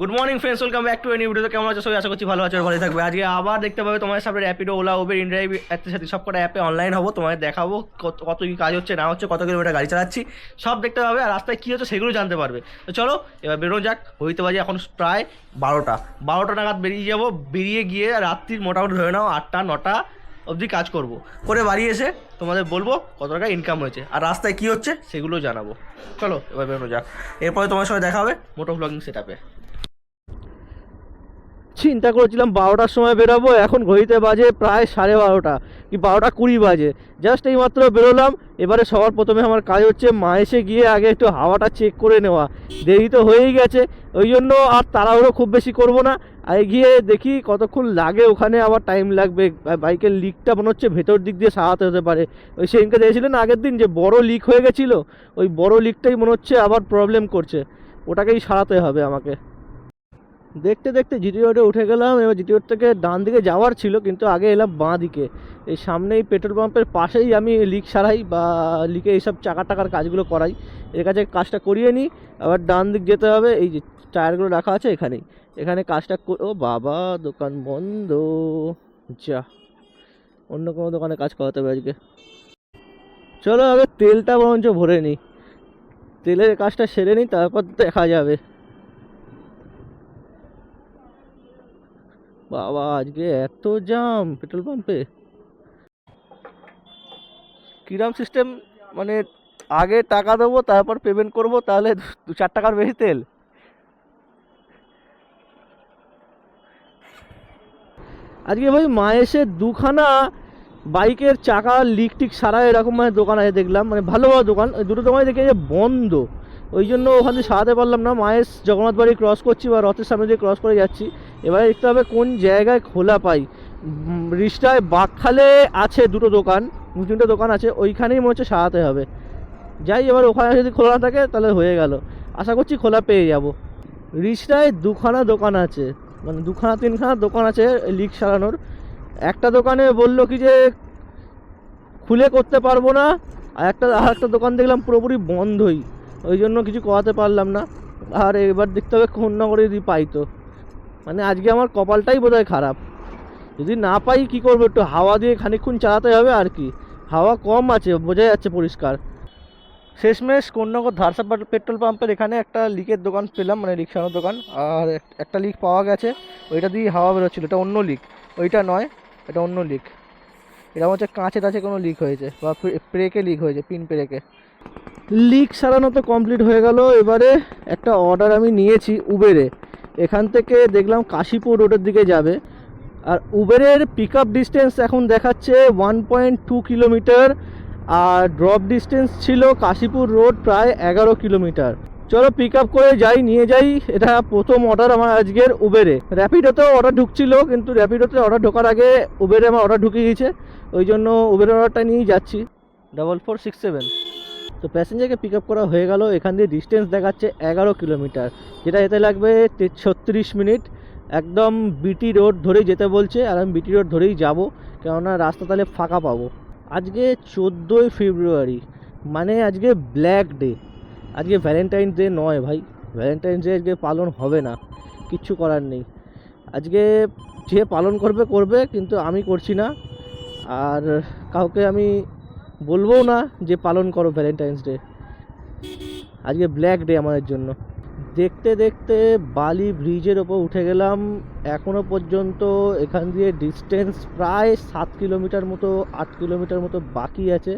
Good morning friends welcome back to any ভিডিওতে কেমন আছো? সবাই আশা করছি ভালো আছো ভালো থাকবে। আজকে আবার দেখতে পাবে তোমার সামনে র্যাপিডো ওলা উবের ইন্ড্রাইভ এর সাথে সব কটা অ্যাপে অনলাইন হব। তোমাদের দেখাবো কত কী কাজ হচ্ছে, না হচ্ছে, কত কিলোমিটার গাড়ি চালাচ্ছি। সব দেখতে পাবে আর রাস্তায় কী হচ্ছে সেগুলো জানতে পারবে। তো চলো, এবার বেরোনো যাক। হইতে বাজে এখন প্রায় বারোটা। বারোটা নাগাদ বেরিয়ে যাব। বেরিয়ে গিয়ে রাত্রির মোটামুটি ধরে নাও আটটা, নটা অবধি কাজ করব। করে বাড়ি এসে তোমাদের বলব কত টাকা ইনকাম হয়েছে আর রাস্তায় কী হচ্ছে সেগুলো জানাব। চলো, এবার বেরোনো যাক। এরপরে তোমার সঙ্গে দেখা হবে মোটো ব্লগিং সেট চিন্তা করেছিলাম বারোটার সময় বেরোবো, এখন ঘড়িতে বাজে প্রায় সাড়ে বারোটা, কি বারোটা কুড়ি বাজে। জাস্ট এইমাত্র বেরোলাম, এবারে সবার প্রথমে আমার কাজ হচ্ছে মা এসে গিয়ে আগে একটু হাওয়াটা চেক করে নেওয়া। দেরি তো হয়েই গেছে, ওই জন্য আর তাড়াহুড়ো খুব বেশি করব না। আগে গিয়ে দেখি কতক্ষণ লাগে, ওখানে আবার টাইম লাগবে। বাইকের লিকটা মনে হচ্ছে ভেতর দিক দিয়ে সারাতে হতে পারে। ওই সেদিনকে দেখেছিলেন আগের দিন যে বড় লিক হয়ে গেছিল? ওই বড় লিকটাই মনে হচ্ছে আবার প্রবলেম করছে। ওটাকেই সারাতে হবে আমাকে। দেখতে দেখতে জিটি রোডে উঠে গেলাম, এবার জিটি রোড থেকে ডান দিকে যাওয়ার ছিল, কিন্তু আগে এলাম বাঁ দিকে। এই সামনেই পেট্রোল পাম্পের পাশেই আমি লিক সারাই বা লিকে এইসব চাকা টাকার কাজগুলো করাই। এর কাছে কাজটা করিয়ে নিই, আবার ডান দিক যেতে হবে, এই যে টায়ারগুলো রাখা আছে এখানেই। এখানে কাজটা ও বাবা, দোকান বন্ধ। যা, অন্য কোনো দোকানে কাজ করাতে হবে আজকে। চলো আগে তেলটা বরঞ্চ ভরে নিই। তেলের কাজটা সেরে নিই, তারপর দেখা যাবে। বাবা, আজকে এত জাম পেট্রোল পাম্পে কিরাম সিস্টেম মানে আগে টাকা দেবো, তারপর পেমেন্ট করব, তাহলে দু চার টাকার বেশি তেল। আজকে ভাই মা এসে দুখানা বাইকের চাকা লিক টিক সারা এরকম মানে দোকান আছে দেখলাম মানে ভালো ভালো দোকান। দুটো দোকানে দেখে যে বন্ধ। ওই জন্য ওখান ওখানে সারাতে পারলাম না। মায়ের জগন্নাথ বাড়ি ক্রস করছি বা রথের সামনে দিয়ে ক্রস করে যাচ্ছি। এবারে দেখতে হবে কোন জায়গায় খোলা পাই। উম, রিষ্টায় বাকখালে আছে দুটো দোকান দু তিনটে দোকান আছে ওইখানেই মনে হচ্ছে সারাতে হবে। যাই এবার ওখানে যদি খোলা না থাকে তাহলে হয়ে গেল। আশা করছি খোলা পেয়ে যাব। রিস্টায় দুখানা দোকান আছে। মানে দুখানা তিনখানা দোকান আছে লিক সারানোর। একটা দোকানে বলল কি যে খুলে করতে পারব না। আর একটা আর একটা দোকান দেখলাম পুরোপুরি বন্ধই। ওই জন্য কিছু করাতে পারলাম না। আর এবার দেখতে হবে কোন নগরে যদি পাই তো। মানে আজকে আমার কপালটাই বোধহয় খারাপ। যদি না পাই কি করব? একটু হাওয়া দিয়ে খানিকক্ষণ চালাতে হবে আর কি। হাওয়া কম আছে, বোঝা যাচ্ছে পরিষ্কার। শেষমেশ কোন্নগর ধারসা পেট্রোল পাম্পের এখানে একটা লিকের দোকান পেলাম মানে লিক সারানোর দোকান। আর একটা লিক পাওয়া গেছে। ওইটা দিয়ে হাওয়া বেরোচ্ছিলো। এটা অন্য লিক। ওইটা নয়, এটা অন্য লিক। এটা হচ্ছে কাঁচে টাচে কোনো লিক হয়েছে বা প্রেকে লিক হয়েছে, পিন প্রেকে লিক সারানো তো কমপ্লিট হয়ে গেল। এবারে একটা অর্ডার আমি নিয়েছি উবেরে এখান থেকে দেখলাম কাশীপুর রোডের দিকে যাবে। আর উবেরের পিক আপ ডিস্টেন্স এখন দেখাচ্ছে ওয়ান পয়েন্ট টু কিলোমিটার আর ড্রপ ডিস্টেন্স ছিল কাশীপুর রোড প্রায় এগারো কিলোমিটার চলো পিক আপ করে যাই, নিয়ে যাই। এটা প্রথম অর্ডার আমার আজকের উবেরে র্যাপিডোতেও অর্ডার ঢুকছিল, কিন্তু র্যাপিডোতে অর্ডার ঢোকার আগে উবেরে আমার অর্ডার ঢুকে গিয়েছে ওই জন্য উবের অর্ডারটা নিয়েই যাচ্ছি। ডবল ফোর সিক্স সেভেন তো প্যাসেঞ্জারকে পিক আপ করা হয়ে গেল। এখান দিয়ে ডিস্টেন্স দেখাচ্ছে এগারো কিলোমিটার যেটা যেতে লাগবে ছত্রিশ মিনিট। একদম বিটি রোড ধরেই যেতে বলছে, আর আমি বিটি রোড ধরেই যাব। কেননা রাস্তা তাহলে ফাঁকা পাবো। আজকে চোদ্দোই ফেব্রুয়ারি মানে আজকে ব্ল্যাক ডে আজকে ভ্যালেন্টাইন ডে নয় ভাই। ভ্যালেন্টাইন ডে আজকে পালন হবে না। কিচ্ছু করার নেই। আজকে যে পালন করবে করবে, কিন্তু আমি করছি না। আর কাউকে আমি বলব না যে পালন করো ভ্যালেন্টাইন্স ডে আজকে ব্ল্যাক ডে আমাদের জন্য। দেখতে দেখতে বালি ব্রিজের ওপর উঠে গেলাম। এখনও পর্যন্ত এখান দিয়ে ডিস্টেন্স প্রায় সাত কিলোমিটার মতো, আট কিলোমিটার মতো বাকি আছে।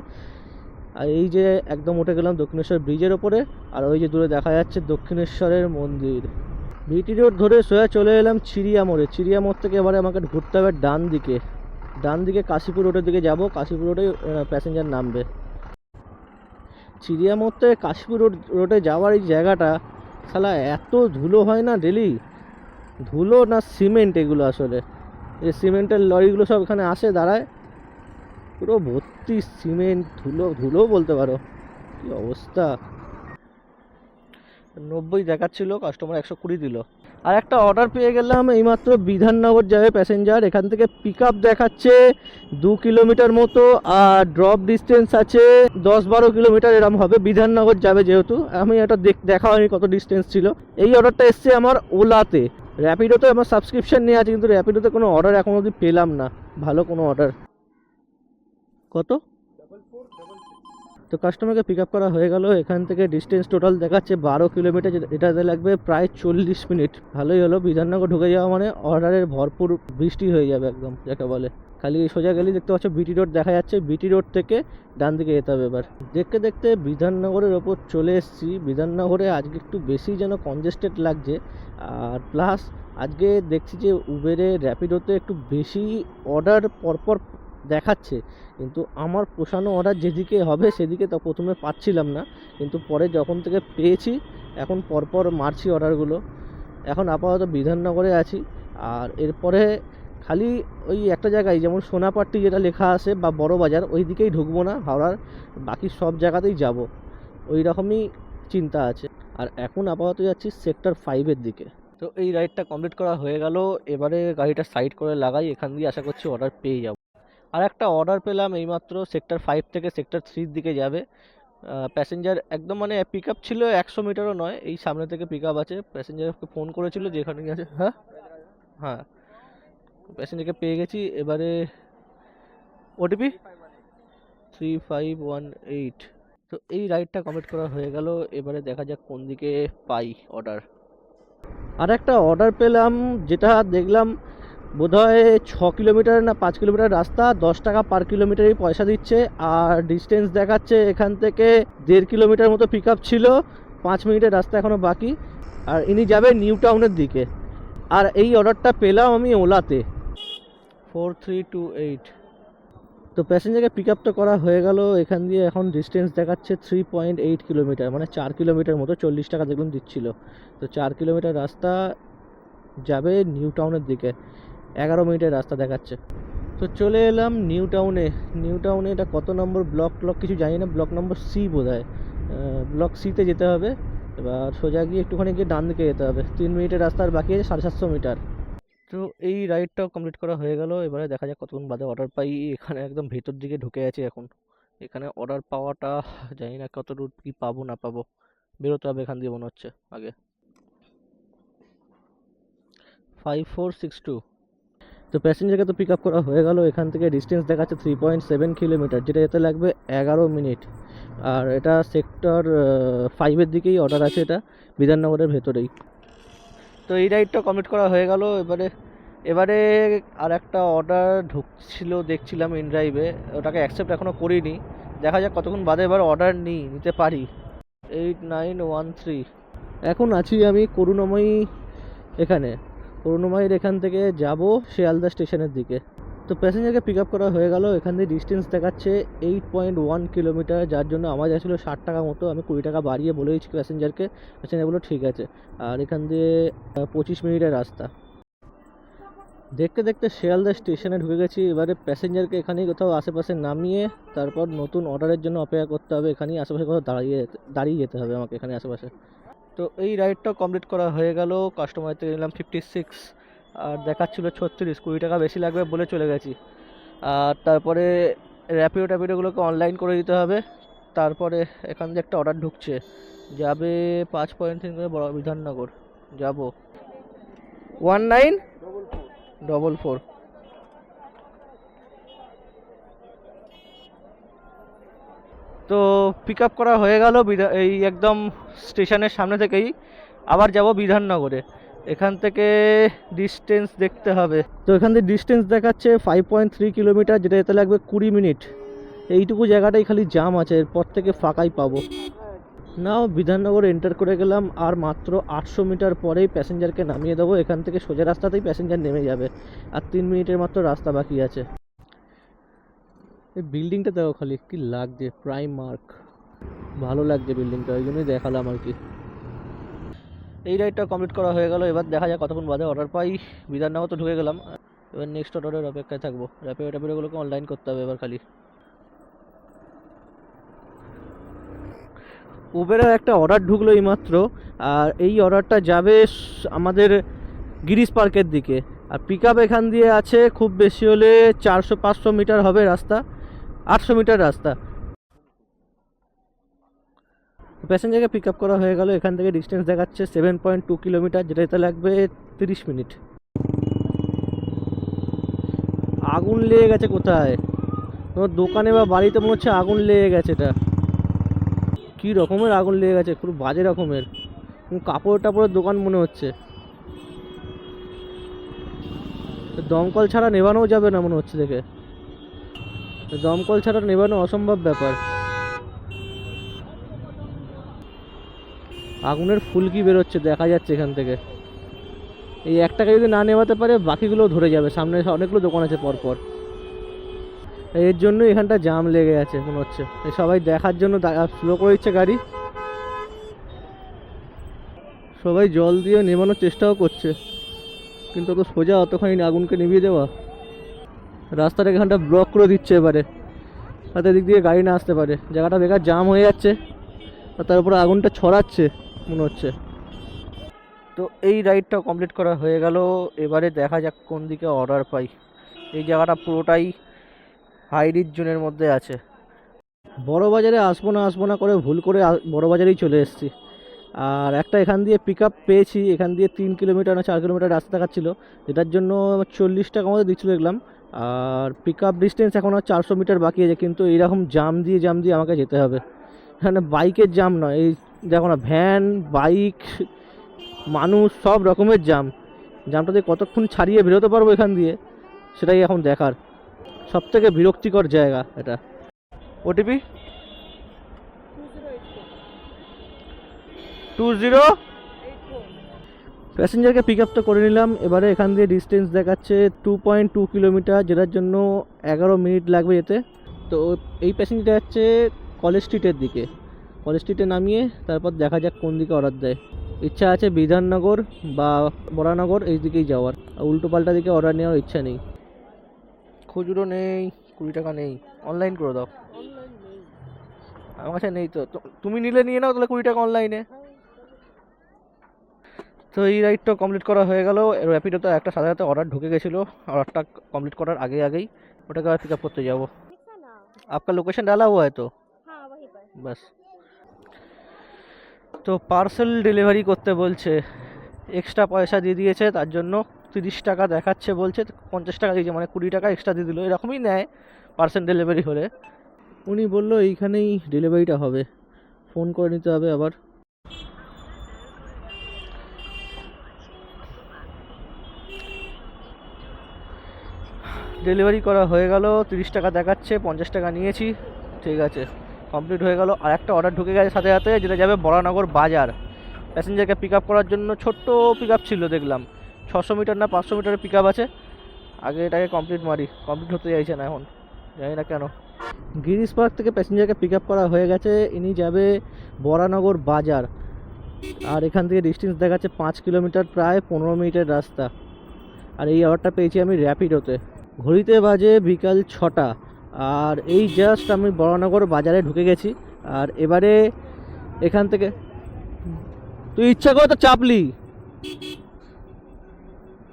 আর এই যে একদম উঠে গেলাম দক্ষিণেশ্বর ব্রিজের ওপরে, আর ওই যে দূরে দেখা যাচ্ছে দক্ষিণেশ্বরের মন্দির। ভিটি রোড ধরে সোজা চলে এলাম চিড়িয়া মোড়ে চিড়িয়া মোড় থেকে এবারে আমাকে ঘুরতে হবে ডান দিকে ডান দিকে কাশীপুর রোডের দিকে যাব, কাশীপুর রোডে প্যাসেঞ্জার নামবে। চিড়িয়া মোড় থেকে কাশীপুর রোড, রোডে যাওয়ার এই জায়গাটা, শালা, এত ধুলো হয় না ডেলি ধুলো না সিমেন্ট এগুলো আসলে? এই সিমেন্টের লরিগুলো সব এখানে আসে, দাঁড়ায়। পুরো ভর্তি সিমেন্ট, ধুলো ধুলো বলতে পারো। কি অবস্থা? নব্বই দেখাচ্ছিল কাস্টমার একশো কুড়ি দিল। আর একটা অর্ডার পেয়ে গেলাম এইমাত্র বিধাননগর যাবে প্যাসেঞ্জার এখান থেকে পিক দেখাচ্ছে দু কিলোমিটার মতো আর ড্রপ ডিস্টেন্স আছে দশ বারো কিলোমিটার এরম হবে, বিধাননগর যাবে যেহেতু, আমি এটা দেখা হয়নি কত ডিস্টেন্স ছিল। এই অর্ডারটা এসছে আমার ওলাতে। র্যাপিডোতে আমার সাবস্ক্রিপশন নিয়ে আছে, কিন্তু র্যাপিডোতে কোনো অর্ডার এখনও অবধি পেলাম না, ভালো কোনো অর্ডার কত? তো কাস্টমারকে পিক আপ করা হয়ে গেল। এখান থেকে ডিস্টেন্স টোটাল দেখাচ্ছে বারো কিলোমিটার এটাতে লাগবে প্রায় চল্লিশ মিনিট। ভালোই হলো। বিধাননগর ঢুকে যাওয়া মানে অর্ডারের ভরপুর বৃষ্টি হয়ে যাবে একদম, যাকে বলে। খালি সোজা গেলেই দেখতে পাচ্ছ বিটি রোড দেখা যাচ্ছে। বিটি রোড থেকে ডান দিকে যেতে হবে এবার। দেখতে দেখতে বিধাননগরের ওপর চলে এসেছি। বিধাননগরে আজকে একটু বেশি যেন কনজেস্টেড লাগছে। আর প্লাস আজকে দেখছি যে উবেরে র্যাপিডোতে একটু বেশি অর্ডার পরপর দেখাচ্ছে। কিন্তু আমার পোষানো অর্ডার যেদিকে হবে সেদিকে তো প্রথমে পাচ্ছিলাম না। কিন্তু পরে যখন থেকে পেয়েছি, এখন পরপর মারছি অর্ডারগুলো এখন আপাতত বিধাননগরে আছি। আর এরপরে খালি ওই একটা জায়গায়, যেমন সোনাপাট্টি যেটা লেখা আছে বা বড় বাজার, ওই দিকেই ঢুকবো না, হাওড়ার বাকি সব জায়গাতেই যাব। ওই রকমই চিন্তা আছে। আর এখন আপাতত যাচ্ছি সেক্টর ফাইভের দিকে। তো এই রাইডটা কমপ্লিট করা হয়ে গেল। এবারে গাড়িটা সাইড করে লাগাই। এখান দিয়ে আশা করছি অর্ডার পেয়ে যাব। আর একটা অর্ডার পেলাম এইমাত্র সেক্টর ফাইভ থেকে সেক্টর থ্রির দিকে যাবে। প্যাসেঞ্জার একদম মানে পিক আপ ছিল একশো মিটারও নয়, এই সামনে থেকে পিক আপ আছে প্যাসেঞ্জারকে ফোন করেছিল যে এখানে গেছে হ্যাঁ? হ্যাঁ। প্যাসেঞ্জারকে পেয়ে গেছি। এবারে OTP three five one eight তো এই রাইডটা কমপ্লিট করা হয়ে গেল। এবারে দেখা যাক কোন দিকে পাই অর্ডার আর একটা অর্ডার পেলাম, যেটা দেখলাম বোধহয় ছ কিলোমিটার না পাঁচ কিলোমিটার রাস্তা দশ টাকা পার কিলোমিটারই পয়সা দিচ্ছে। আর ডিস্টেন্স দেখাচ্ছে এখান থেকে দেড় কিলোমিটার মতো পিক আপ ছিল পাঁচ মিনিটের রাস্তা এখনও বাকি। আর ইনি যাবে নিউ টাউনের দিকে। আর এই অর্ডারটা পেলাম আমি ওলাতে। ফোর থ্রি টু এইট তো প্যাসেঞ্জারকে পিক আপ তো করা হয়ে গেল। এখান দিয়ে এখন ডিস্টেন্স দেখাচ্ছে থ্রি পয়েন্ট এইট কিলোমিটার মানে চার কিলোমিটার মতো চল্লিশ টাকা দেখুন দিচ্ছিল। তো চার কিলোমিটার রাস্তা যাবে নিউ টাউনের দিকে। এগারো মিনিটের রাস্তা দেখাচ্ছে। তো চলে এলাম নিউ টাউনে। নিউ টাউনে এটা কত নম্বর ব্লক ব্লক কিছু জানি না, ব্লক নম্বর সি বোধ হয় ব্লক সিতে যেতে হবে। এবার সোজা গিয়ে একটুখানি গিয়ে ডান দিকে যেতে হবে। তিন মিনিটের রাস্তা আর বাকি আছে সাড়ে সাতশো মিটার। তো এই রাইডটাও কমপ্লিট করা হয়ে গেল। এবারে দেখা যাক কতক্ষণ বাদে অর্ডার পাই। এখানে একদম ভেতর দিকে ঢুকে আছে এখন। এখানে অর্ডার পাওয়াটা জানি না কত রুট কী পাবো, না পাবো। বেরোতে হবে এখান দিয়ে মনে হচ্ছে আগে। ফাইভ ফোর সিক্স টু তো প্যাসেঞ্জারকে তো পিক আপ করা হয়ে গেল। এখান থেকে ডিস্টেন্স দেখাচ্ছে থ্রি পয়েন্ট সেভেন কিলোমিটার যেটা যেতে লাগবে এগারো মিনিট আর এটা সেক্টর ফাইভের দিকেই অর্ডার আছে এটা, বিধাননগরের ভেতরেই। তো এই রাইডটা কমপ্লিট করা হয়ে গেল। এবারে এবারে আর একটা অর্ডার ঢুকছিল, দেখছিলাম ইন ড্রাইভে ওটাকে অ্যাকসেপ্ট এখনও করিনি। দেখা যাক কতক্ষণ বাদে এবার অর্ডার নিই, নিতে পারি। এইট নাইন ওয়ান থ্রি এখন আছি আমি করুণাময়ী এখানে। করুণাময়ীর এখান থেকে যাব শিয়ালদা স্টেশনের দিকে। তো প্যাসেঞ্জারকে পিক আপ করা হয়ে গেল। এখান থেকে ডিস্টেন্স দেখাচ্ছে এইট পয়েন্ট ওয়ান কিলোমিটার যার জন্য আমার যাচ্ছিল ষাট টাকা মতো। আমি কুড়ি টাকা বাড়িয়ে বলে দিচ্ছি প্যাসেঞ্জারকে। প্যাসেঞ্জার বলল, ঠিক আছে। আর এখান দিয়ে পঁচিশ মিনিটের রাস্তা। দেখতে দেখতে শিয়ালদা স্টেশনে ঢুকে গেছি। এবারে প্যাসেঞ্জারকে এখানেই কোথাও আশেপাশে নামিয়ে, তারপর নতুন অর্ডারের জন্য অপেক্ষা করতে হবে। এখানেই আশেপাশে কোথাও দাঁড়িয়ে দাঁড়িয়ে যেতে হবে আমাকে এখানে আশেপাশে। তো এই রাইডটা কমপ্লিট করা হয়ে গেল কাস্টমার থেকে নিলাম ফিফটি সিক্স আর দেখাচ্ছিলো ছত্রিশ কুড়ি টাকা বেশি লাগবে বলে চলে গেছি। আর তারপরে র্যাপিডো ট্যাপিডোগুলোকে অনলাইন করে দিতে হবে তারপরে এখান দিয়ে একটা অর্ডার ঢুকছে যাবে পাঁচ পয়েন্ট তিন করে বড় বিধাননগর যাব। ওয়ান নাইন ডবল ফোর তো পিক আপ করা হয়ে গেল এই একদম স্টেশনের সামনে থেকেই। আবার যাব বিধাননগরে। এখান থেকে ডিস্টেন্স দেখতে হবে। তো এখান থেকে ডিস্টেন্স দেখাচ্ছে ফাইভ পয়েন্ট থ্রি কিলোমিটার যেটা যেতে লাগবে কুড়ি মিনিট এইটুকু জায়গাটাই খালি জাম আছে, এরপর থেকে ফাঁকাই পাবো। নাও, বিধাননগর এন্টার করে গেলাম, আর মাত্র আটশো মিটার পরেই প্যাসেঞ্জারকে নামিয়ে দেবো। এখান থেকে সোজা রাস্তাতেই প্যাসেঞ্জার নেমে যাবে। আর তিন মিনিটের মাত্র রাস্তা বাকি আছে। এই বিল্ডিংটা দেখো খালি কি লাগছে প্রাইম মার্ক ভালো লাগছে বিল্ডিংটা ওই জন্যই দেখালাম আর কি। এই রাইডটা কমপ্লিট করা হয়ে গেল, এবার দেখা যাক কতক্ষণ বাদে অর্ডার পাই। বিধাননগর তো ঢুকে গেলাম। এবার নেক্সট অর্ডারের অপেক্ষায় থাকব। র্যাপিডো ট্যাপিডোগুলোকে অনলাইন করতে হবে এবার খালি। উবেরের একটা অর্ডার ঢুকলো এইমাত্র, আর এই অর্ডারটা যাবে আমাদের গিরিশ পার্কের দিকে। আর পিক এখান দিয়ে আছে, খুব বেশি হলে চারশো পাঁচশো মিটার হবে রাস্তা। আটশো মিটার রাস্তা। প্যাসেঞ্জারকে পিক আপ করা হয়ে গেল, এখান থেকে ডিস্টেন্স দেখাচ্ছে সেভেন পয়েন্ট টু কিলোমিটার যেটা যেতে লাগবে তিরিশ মিনিট। আগুন লেগে গেছে কোথায়? তোমার দোকানে বা বাড়িতে মনে হচ্ছে আগুন লেগে গেছে এটা। কি রকমের আগুন লেগে গেছে, খুব বাজে রকমের। কাপড় টাপড়ের দোকান মনে হচ্ছে। দমকল ছাড়া নেভানোও যাবে না মনে হচ্ছে দেখে। দমকল ছাড়া নেভানো অসম্ভব ব্যাপার। আগুনের ফুলকি বেরোচ্ছে, দেখা যাচ্ছে এখান থেকে। এই একটাকে যদি না নেভাতে পারে বাকিগুলো ধরে যাবে। সামনে অনেকগুলো দোকান আছে পরপর। এর জন্য এখানটা জাম লেগে আছে, মনে হচ্ছে। সবাই দেখার জন্য স্লো করে দিচ্ছে গাড়ি। সবাই জল দিয়ে নেভানোর চেষ্টাও করছে। কিন্তু তো সোজা অতখানি আগুনকে নিভিয়ে দেওয়া। রাস্তাটা এখানটা ব্লক করে দিচ্ছে এবারে। যাতে দিক দিয়ে গাড়ি না আসতে পারে। জায়গাটা বেকার জাম হয়ে যাচ্ছে। আর তার উপরে আগুনটা ছড়াচ্ছে মনে হচ্ছে। তো এই রাইডটা কমপ্লিট করা হয়ে গেল। এবারে দেখা যাক কোন দিকে অর্ডার পাই। এই জায়গাটা পুরোটাই হাই রিচ জোনের মধ্যে আছে। বড় বাজারে আসব না আসব না করে ভুল করে বড় বাজারেই চলে এসেছি। আর একটা এখান দিয়ে পিক আপ পেয়েছি। এখান দিয়ে তিন কিলোমিটার না চার কিলোমিটার রাস্তা দেখাচ্ছিল। যেটার জন্য চল্লিশ টাকা মতো দিচ্ছিল দেখলাম। আর পিক আপ ডিস্টেন্স এখন আর চারশো মিটার বাকি আছে কিন্তু এইরকম জাম দিয়ে জাম দিয়ে আমাকে যেতে হবে। এখানে বাইকের জাম নয় এই দেখো না ভ্যান বাইক মানুষ সব রকমের জাম জামটা দিয়ে কতক্ষণ ছাড়িয়ে বেরোতে পারব এখান দিয়ে সেটাই এখন দেখার। সব থেকে বিরক্তিকর জায়গা এটা। ওটিপি টু জিরো প্যাসেঞ্জারকে পিক আপ তো করে নিলাম। এবারে এখান দিয়ে ডিস্টেন্স দেখাচ্ছে টু পয়েন্ট টু কিলোমিটার যেটার জন্য এগারো মিনিট লাগবে যেতে। তো এই প্যাসেঞ্জার যাচ্ছে কলেজ স্ট্রিটের দিকে। কলেজ স্ট্রিটে নামিয়ে তারপর দেখা যাক কোন দিকে অর্ডার দেয়। ইচ্ছা আছে বিধাননগর বা বরানগর এই দিকেই যাওয়ার। আর উল্টো পাল্টা দিকে অর্ডার নেওয়ার ইচ্ছা নেই। খুচরো নেই কুড়ি টাকা নেই। অনলাইন করে দাও। আমার কাছে নেই তো। তো- তুমি নিলে নিয়ে নাও তাহলে কুড়ি টাকা অনলাইনে তো এই রাইডটা কমপ্লিট করা হয়ে গেল। র্যাপিডো তো একটা সাথে সাথে অর্ডার ঢুকে গেছিল। অর্ডারটা কমপ্লিট করার আগে আগেই। ওটাকে আবার পিক আপ করতে যাব? আপনার লোকেশন ডালা হয় তো? হ্যাঁ, বাস তো পার্সেল ডেলিভারি করতে বলছে। এক্সট্রা পয়সা দিয়ে দিয়েছে তার জন্য তিরিশ টাকা দেখাচ্ছে বলছে। পঞ্চাশ টাকা দিয়েছে মানে কুড়ি টাকা এক্সট্রা দিয়ে দিল। এরকমই নেয় পার্সেল ডেলিভারি হলে। উনি বলল এইখানেই ডেলিভারিটা হবে। ফোন করে নিতে হবে আবার। ডেলিভারি করা হয়ে গেল, তিরিশ টাকা দেখাচ্ছে, পঞ্চাশ টাকা নিয়েছি, ঠিক আছে। কমপ্লিট হয়ে গেল। আর একটা অর্ডার ঢুকে গেছে সাথে সাথে, যেটা যাবে বরানগর বাজার। প্যাসেঞ্জারকে পিক আপ করার জন্য ছোট্ট পিক আপ ছিল, দেখলাম। ছশো মিটার না পাঁচশো মিটারের পিক আপ আছে। আগে এটাকে কমপ্লিট মারি। কমপ্লিট হতে চাইছে না এখন। জানি না কেন। গিরিশ পার্ক থেকে প্যাসেঞ্জারকে পিক আপ করা হয়ে গেছে। ইনি যাবে বরানগর বাজার। আর এখান থেকে ডিস্টেন্স দেখাচ্ছে পাঁচ কিলোমিটার, প্রায় পনেরো মিনিটের রাস্তা। আর এই অর্ডারটা পেয়েছি আমি র্যাপিডোতে ঘড়িতে বাজে বিকাল ছটা। আর এই জাস্ট আমি বড়নগর বাজারে ঢুকে গেছি। আর এবারে এখান থেকে তুই ইচ্ছা করে তো চাপলি।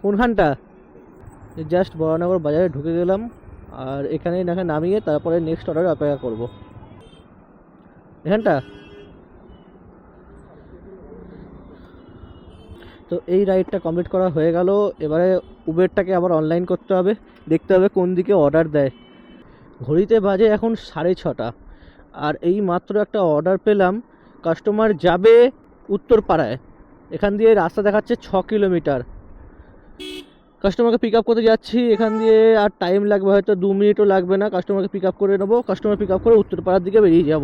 কোনখানটা? জাস্ট বড়নগর বাজারে ঢুকে গেলাম। আর এখানে নাকি নামিয়ে তারপরে নেক্সট অর্ডার অপেক্ষা করব। এখানটা? তো এই রাইডটা কমপ্লিট করা হয়ে গেল। এবারে উবেরটাকে আবার অনলাইন করতে হবে। দেখতে হবে কোন দিকে অর্ডার দেয়। ঘড়িতে বাজে এখন সাড়ে ছটা। আর এই মাত্র একটা অর্ডার পেলাম। কাস্টমার যাবে উত্তরপাড়ায়। এখান দিয়ে রাস্তা দেখাচ্ছে ছ কিলোমিটার। কাস্টমারকে পিক আপ করতে যাচ্ছি। এখান দিয়ে আর টাইম লাগবে হয়তো দু মিনিটও লাগবে না। কাস্টমারকে পিক আপ করে নেব। কাস্টমার পিক আপ করে উত্তরপাড়ার দিকে বেরিয়ে যাব।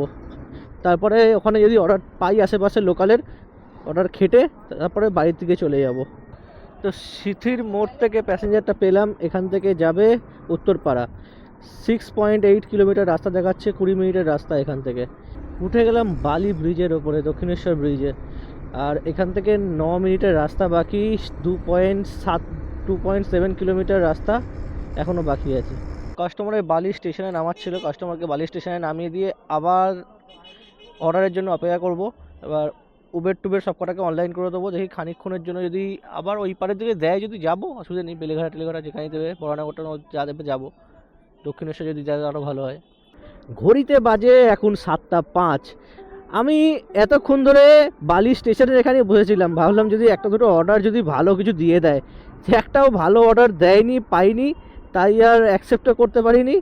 তারপরে ওখানে যদি অর্ডার পাই আশেপাশে লোকালের অর্ডার খেটে তারপরে বাড়ির দিকে চলে যাব। তো সিথির মোড় থেকে প্যাসেঞ্জারটা পেলাম, এখান থেকে যাবে Uttarpara. Six point eight kilometre রাস্তা দেখাচ্ছে, কুড়ি মিনিটের রাস্তা এখান থেকে। উঠে গেলাম বালি ব্রিজের ওপরে, দক্ষিণেশ্বর ব্রিজে। আর এখান থেকে ন মিনিটের রাস্তা বাকি দু পয়েন্ট সাত টু পয়েন্ট সেভেন কিলোমিটার রাস্তা এখনও বাকি আছে। কাস্টমারের বালি স্টেশনে নামাচ্ছিল, কাস্টমারকে বালি স্টেশনে নামিয়ে দিয়ে আবার অর্ডারের জন্য অপেক্ষা করব। এবার উবের টুবের সব কটাকে অনলাইন করে দেবো। দেখি খানিকক্ষণের জন্য যদি আবার ওই পারের দিকে দেয় যদি যাব, অসুবিধা নেই। বেলেঘাটা, টেলেঘাটা যেখানে দেবে বড়ানাগরটা যা দেবে যাব। দক্ষিণেশ্বর যদি যায় আরও ভালো হয়। ঘড়িতে বাজে এখন সাতটা পাঁচ। আমি এতক্ষণ ধরে বালি স্টেশনের এখানে বসেছিলাম। ভাবলাম যদি একটা দুটো অর্ডার যদি ভালো কিছু দিয়ে দেয়। একটাও ভালো অর্ডার দেয়নি, পাইনি, তাই আর অ্যাকসেপ্টও করতে পারিনি।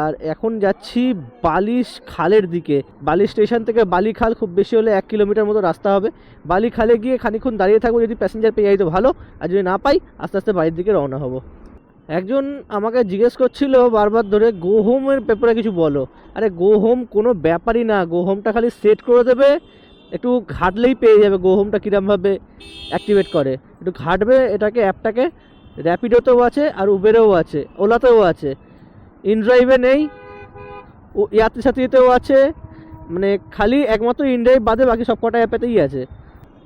আর এখন যাচ্ছি বালিশ খালের দিকে। বালি স্টেশন থেকে বালি খাল খুব বেশি হলে এক কিলোমিটার মতো রাস্তা হবে। বালি খালে গিয়ে খানিক্ষণ দাঁড়িয়ে থাকব যদি প্যাসেঞ্জার পেয়ে যাই তো ভালো, আর যদি না পাই, আস্তে আস্তে বাড়ির দিকে রওনা হব। একজন আমাকে জিজ্ঞেস করছিল বারবার ধরে, গো হোমের ব্যাপারে কিছু বলো? আরে গো হোম কোনো ব্যাপারই না, গো হোমটা খালি সেট করে দেবে, একটু ঘাটলেই পেয়ে যাবে, গো হোমটা কীরমভাবে অ্যাক্টিভেট করে। একটু ঘাটবে, এটাকে অ্যাপটাকে র্যাপিডোতেও আছে, আর উবেরেও আছে ওলাতেও আছে। ইনড্রাইভে নেই। ও যাত্রী সাথীতেও আছে। মানে খালি একমাত্র ইনড্রাইভ বাদে বাকি সব কটা অ্যাপেতেই আছে।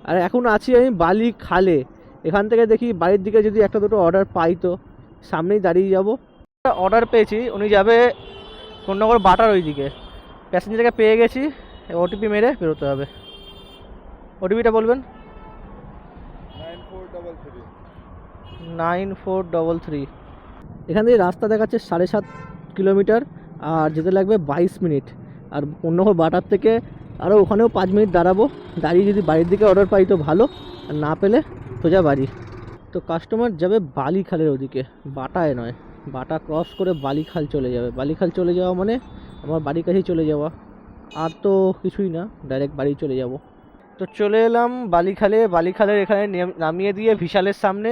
আর এখন আছি আমি বালি খালে। এখান থেকে দেখি বাড়ির দিকে যদি একটা দুটো অর্ডার পাই তো সামনেই দাঁড়িয়ে যাব। অর্ডার পেয়েছি উনি যাবে কোন্নগর বাটার ওই দিকে প্যাসেঞ্জারকে পেয়ে গেছি ওটিপি মেরে বেরোতে হবে। ওটিপিটা বলবেন? Nine four double three. Nine four double three. এখান থেকে রাস্তা দেখাচ্ছে সাড়ে সাত কিলোমিটার, আর যেতে লাগবে বাইশ মিনিট। আর অন্য কোনো বাটার থেকে আরও ওখানেও পাঁচ মিনিট দাঁড়াবো। দাঁড়িয়ে যদি বাড়ির দিকে অর্ডার পাই তো ভালো, আর না পেলে সোজা বাড়ি। তো কাস্টমার যাবে বালিখালের ওদিকে, বাটায় নয়। বাটা ক্রস করে বালিখাল চলে যাবে। বালিখাল চলে যাওয়া মানে আমার বাড়ির কাছেই চলে যাওয়া। আর তো কিছুই না ডাইরেক্ট বাড়ি চলে যাব। তো চলে এলাম বালিখালে বালিখালের এখানে নামিয়ে দিয়ে বিশালের সামনে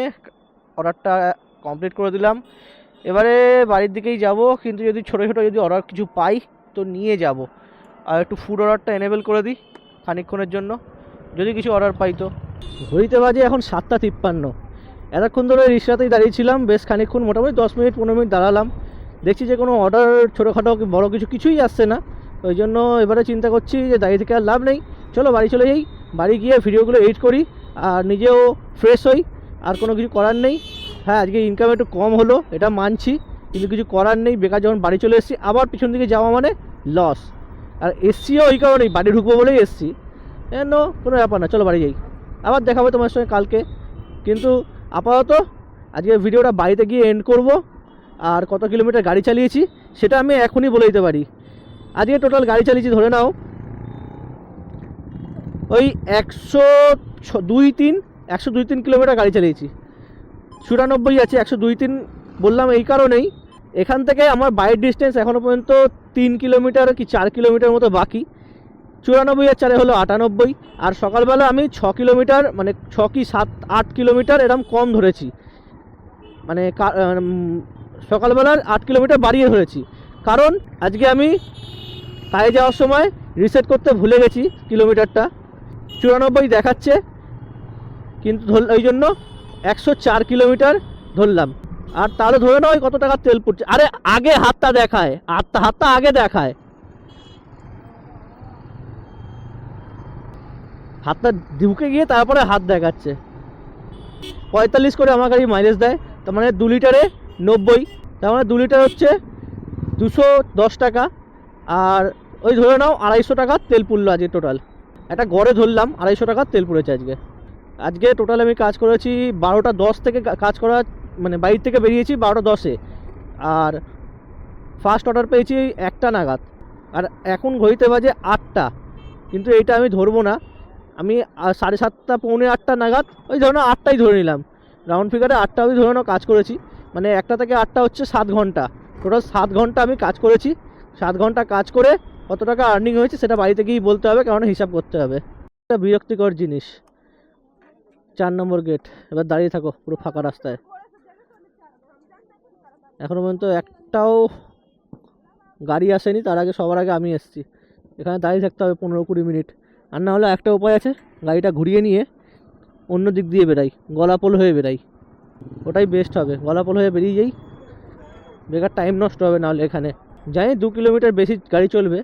অর্ডারটা কমপ্লিট করে দিলাম। এবারে বাড়ির দিকেই যাব, কিন্তু যদি ছোটো ছোটো যদি অর্ডার কিছু পাই, তো নিয়ে যাব। আর একটু ফুড অর্ডারটা এনেবেল করে দিই, খানিকক্ষণের জন্য। যদি কিছু অর্ডার পাই তো। ঘড়িতে বাজে এখন সাতটা তিপ্পান্ন। এতক্ষণ ধরে রিক্সাতেই দাঁড়িয়েছিলাম বেশ খানিকক্ষণ মোটামুটি দশ মিনিট, পনেরো মিনিট দাঁড়ালাম। দেখছি যে কোনো অর্ডার ছোটোখাটো বড়ো কিছু কিছুই আসছে না। ওই জন্য এবারে চিন্তা করছি যে দাঁড়িয়ে থেকে আর লাভ নেই। চলো বাড়ি চলে যাই। বাড়ি গিয়ে ভিডিওগুলো এডিট করি, আর নিজেও ফ্রেশ হই। আর কোনো কিছু করার নেই। হ্যাঁ আজকে ইনকাম একটু কম হলো, এটা মানছি, কিন্তু কিছু করার নেই, বেকার যখন বাড়ি চলে এসেছি, আবার পিছন দিকে যাওয়া মানে লস আর এসছিও ওই কারণেই, বাড়ি ঢুকবো বলেই এসছি। এন কোনো ব্যাপার না, চলো বাড়ি যাই। আবার দেখাবো তোমার সঙ্গে কালকে। কিন্তু আপাতত আজকে ভিডিওটা বাড়িতে গিয়ে এন্ড করব, আর কত কিলোমিটার গাড়ি চালিয়েছি, সেটা আমি এখনই বলে দিতে পারি। আজকে টোটাল গাড়ি চালিয়েছি, ধরে নাও। ওই একশো দুই তিন, একশো দুই তিন কিলোমিটার গাড়ি চালিয়েছি। চুরানব্বই আছে, একশো দুই তিন বললাম এই কারণেই। এখান থেকে আমার বাইক ডিস্টেন্স এখনও পর্যন্ত তিন কিলোমিটার কি চার কিলোমিটার মতো বাকি। চুরানব্বই আর চারে হলো আটানব্বই। আর সকালবেলা আমি ছ কিলোমিটার মানে ছ কি সাত, আট কিলোমিটার এরম কম ধরেছি। মানে সকালবেলার আট কিলোমিটার বাড়িয়ে ধরেছি। কারণ আজকে আমি কাজে যাওয়ার সময় রিসেট করতে ভুলে গেছি কিলোমিটারটা চুরানব্বই দেখাচ্ছে, কিন্তু ধর ওই জন্য একশো চার কিলোমিটার ধরলাম। আর তাহলে ধরে নাও কত টাকা তেল পড়ছে। আরে, আগে হাতটা দেখায়। হাতটা হাতটা আগে দেখায়। হাতটা ঢুকে গিয়ে তারপরে হাত দেখাচ্ছে। পঁয়তাল্লিশ করে আমার গাড়ি মাইলেজ দেয়। তার মানে দু লিটারে নব্বই। তার মানে দু লিটার হচ্ছে দুশো দশ টাকা। আর ওই ধরে নাও আড়াইশো টাকা তেল পুড়লো আজকে টোটাল একটা গড়ে ধরলাম, আড়াইশো টাকা তেল পুড়েছে আজকে। আজকে টোটাল আমি কাজ করেছি বারোটা দশ থেকে কাজ করা মানে বাড়ির থেকে বেরিয়েছি বারোটা দশে। আর ফার্স্ট অর্ডার পেয়েছি একটা নাগাদ। আর এখন ঘড়িতে বাজে আটটা। কিন্তু এইটা আমি ধরবো না। আমি সাড়ে সাতটা, পৌনে আটটা নাগাদ, ওই ধরো আটটাই ধরে নিলাম। রাউন্ড ফিগারে আটটা অবধি ধরে কাজ করেছি। মানে একটা থেকে আটটা হচ্ছে সাত ঘণ্টা। টোটাল সাত ঘণ্টা আমি কাজ করেছি। সাত ঘণ্টা কাজ করে কত টাকা আর্নিং হয়েছে সেটা বাড়িতে গিয়েই বলতে হবে কারণ হিসাব করতে হবে। একটা বিরক্তিকর জিনিস। চার নম্বর গেট এবার দাঁড়িয়ে থাকো পুরো ফাঁকা রাস্তায়। এখনও পর্যন্ত একটাও গাড়ি আসেনি, তার আগে সবার আগে আমি এসেছি। এখানে দাঁড়িয়ে থাকতে হবে পনেরো কুড়ি মিনিট। আর না হলে একটা উপায় আছে, গাড়িটা ঘুরিয়ে নিয়ে অন্য দিক দিয়ে বেরাই গলাপোল হয়ে বেরাই ওটাই বেস্ট হবে, গলাপোল হয়ে বেরিয়ে যাই। বেকার টাইম নষ্ট হবে নাহলে এখানে। জানি দু কিলোমিটার বেশি গাড়ি চলবে,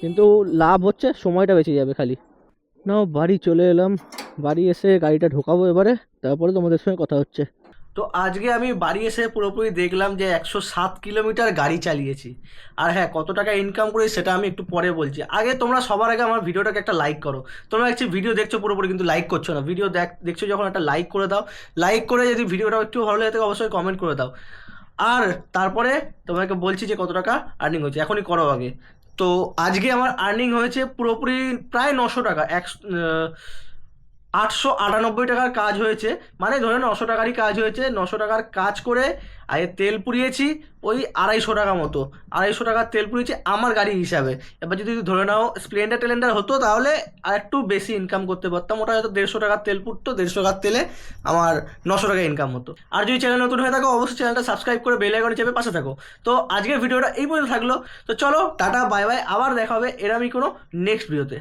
কিন্তু লাভ হচ্ছে, সময়টা বেঁচে যাবে খালি। নাও, বাড়ি চলে এলাম। বাড়ি এসে গাড়িটা ঢোকাবো এবারে, তারপরে তোমাদের সঙ্গে কথা হচ্ছে। তো আজকে আমি বাড়ি এসে পুরোপুরি দেখলাম যে একশো সাত কিলোমিটার গাড়ি চালিয়েছি। আর হ্যাঁ কত টাকা ইনকাম করি সেটা আমি একটু পরে বলছি। আগে তোমরা সবার আগে আমার ভিডিওটাকে একটা লাইক করো। তোমরা একটি ভিডিও দেখছ পুরোপুরি, কিন্তু লাইক করছ না। ভিডিও দেখ, দেখছ যখন একটা লাইক করে দাও। লাইক করে যদি ভিডিওটা একটু ভালো লাগে থাকে, অবশ্যই কমেন্ট করে দাও। আর তারপরে তোমাকে বলছি যে কত টাকা আর্নিং হয়েছে এখনই করো আগে। তো আজকে আমার আর্নিং হয়েছে পুরোপুরি প্রায় নশো টাকা। একশো আটশো আটানব্বই টাকার কাজ হয়েছে। মানে ধরে নশো টাকারই কাজ হয়েছে। নশো টাকার কাজ করে আগে তেল পুড়িয়েছি ওই আড়াইশো টাকা মতো। আড়াইশো টাকার তেল পুড়িয়েছি আমার গাড়ি হিসাবে। এবার যদি ধরে নাও স্প্লেন্ডার টেলেন্ডার হতো তাহলে আর একটু বেশি ইনকাম করতে পারতাম। ওটা হয়তো দেড়শো টাকার তেল পুড়তো, দেড়শো টাকার তেলে আমার নশো টাকা ইনকাম হতো। আর যদি চ্যানেল নতুন হয়ে থাকো, অবশ্যই চ্যানেলটা সাবস্ক্রাইব করে বেল আইকনে চেপে পাশে থাকো। তো আজকের ভিডিওটা এই পর্যন্ত থাকল। তো চলো, টাটা বাই বাই আবার দেখা হবে এরমই কোনো নেক্সট ভিডিওতে